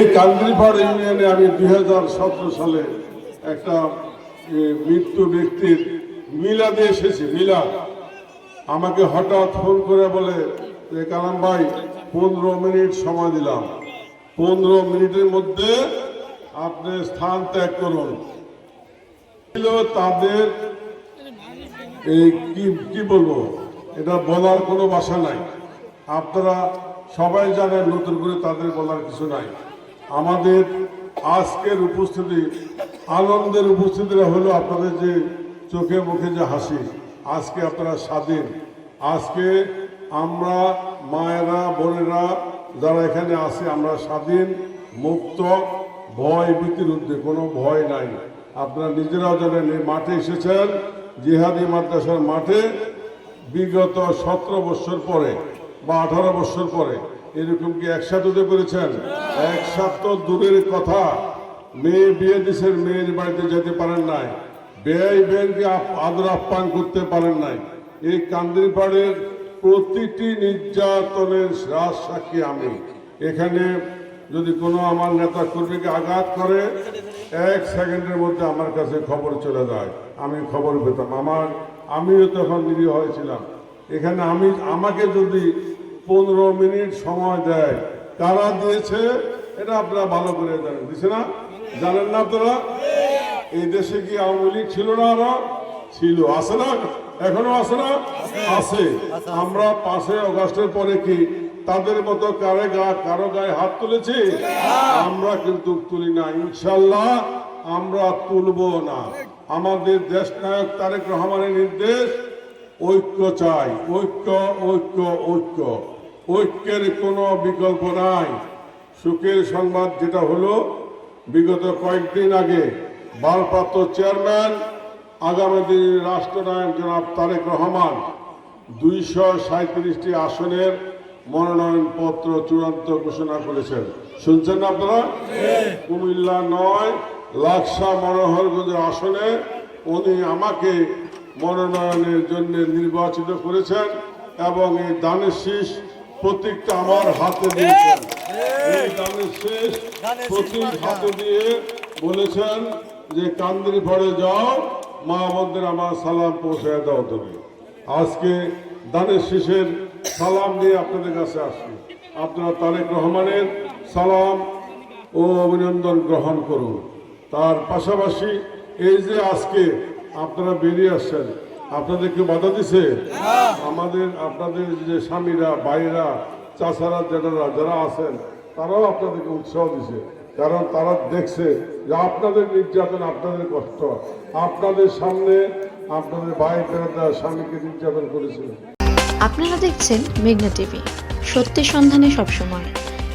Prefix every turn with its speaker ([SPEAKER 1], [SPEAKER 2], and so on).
[SPEAKER 1] এই কান্দ্রিপাড় ইউনিয়নে আমি দুই হাজার সতেরো সালে একটা মৃত্যু ব্যক্তির মিলাদে এসেছি, মিলাদ। আমাকে হঠাৎ ফোন করে বলে যে, কালাম ভাই, পনেরো মিনিট সময় দিলাম। পনেরো মিনিটের মধ্যে আপনি স্থান ত্যাগ করুন। ছিল তাদের এই কি কি বলব? এটা বলার কোনো ভাষা নাই। আপনারা সবাই জানেন, নতুন করে তাদের বলার কিছু নাই। আমাদের আজকের উপস্থিতি, আনন্দের উপস্থিতিটা হলো আপনাদের যে চোখে মুখে যে হাসি। আজকে আপনারা স্বাধীন। আজকে আমরা মায়েরা, বোনেরা যারা এখানে আসি আমরা স্বাধীন, মুক্ত, ভয় ভীতির ঊর্ধ্বে কোনো ভয় নাই। আপনারা নিজেরাও জানেন, এই মাঠে এসেছেন, জিহাদি মাদ্রাসার মাঠে বিগত সতেরো বছর পরে বা আঠারো বছর পরে এরকম কি একসাথে হতে পেরেছেন? একসাথে তো দূরের কথা। মেয়ে বিয়ে দিছেন, মেয়ের বাড়িতে যেতে পারেন নাই। ব্যয় ব্যয়কে আদর আপ্যায়ন করতে পারেন নাই। এই কান্দিরপাড়ের প্রতিটি নির্যাতনের রাজ সাক্ষী আমি। এখানে যদি কোনো আমার নেতা কর্মীকে আঘাত করে, এক সেকেন্ডের মধ্যে আমার কাছে খবর চলে যায়। আমি খবর পেতাম। আমার, আমিও তখন নিরীহ হয়েছিলাম। এখানে আমি, আমাকে যদি পনেরো মিনিট সময় দেয়। তারা দিয়েছে? এটা আপনারা ভালো করে জানেন। দিছে না? জানেন না আপনারা? এই দেশে কি আওয়ামী লীগ ছিল না আরও? ছিল। আছে না? এখনও আছে না? আছে। আমরা পাঁচই অগস্টের পরে কি তাদের মতো কারে গা, কারও গায়ে হাত তুলেছি? আমরা কিন্তু তুলি না। ইনশাল্লাহ আমরা তুলবো না। আমাদের দেশ নায়ক তারেক রহমানের নির্দেশ, ঐক্য চাই। ঐক্য ঐক্য ঐক্য। ঐক্যের কোনো বিকল্প নাই। সুখের সংবাদ যেটা হলো, বিগত কয়েকদিন আগে ভারপ্রাপ্ত চেয়ারম্যান, আগামী দিনের রাষ্ট্রনায়ক জনাব তারেক রহমান দুইশো সাঁত্রিশটি আসনের মনোনয়ন পত্র চূড়ান্ত ঘোষণা করেছেন। শুনছেন না আপনারা? কুমিল্লা নয়, লাকসা মনোহরগঞ্জ আসনে উনি আমাকে মনোনয়নের জন্য নির্বাচিত করেছেন এবং এই দানের শীষ প্রতীকটা আমার হাতে দিয়েছেন এই শীষ প্রতীক হাতে দিয়ে বলেছেন যে কান্দির ভরে যাও মা আমার সালাম পৌঁছায় দাও তুমি। আজকে দানের শেষের সালাম দিয়ে আপনাদের কাছে আসি আপনারা তারেক রহমানের সালাম ও অভিনন্দন গ্রহণ করুন। তার পাশাপাশি এই যে আজকে আপনারা বেরিয়ে আসছেন আপনাদেরকে বাধা দিছে? আমাদের আপনাদের যে স্বামীরা ভাইরা চাষারা জেনারা যারা আছেন তারাও আপনাদেরকে উৎসাহ দিছে। কারণ তারা দেখছে যে আপনাদের নির্যাতন আপনাদের কষ্ট। আপনাদের সামনে আপনাদের ভাই বেড়াদা স্বামীকে নির্যাতন করেছিল
[SPEAKER 2] আপনারা দেখছেন মেঘনা টিভি। সত্যি সন্ধানে সবসময়।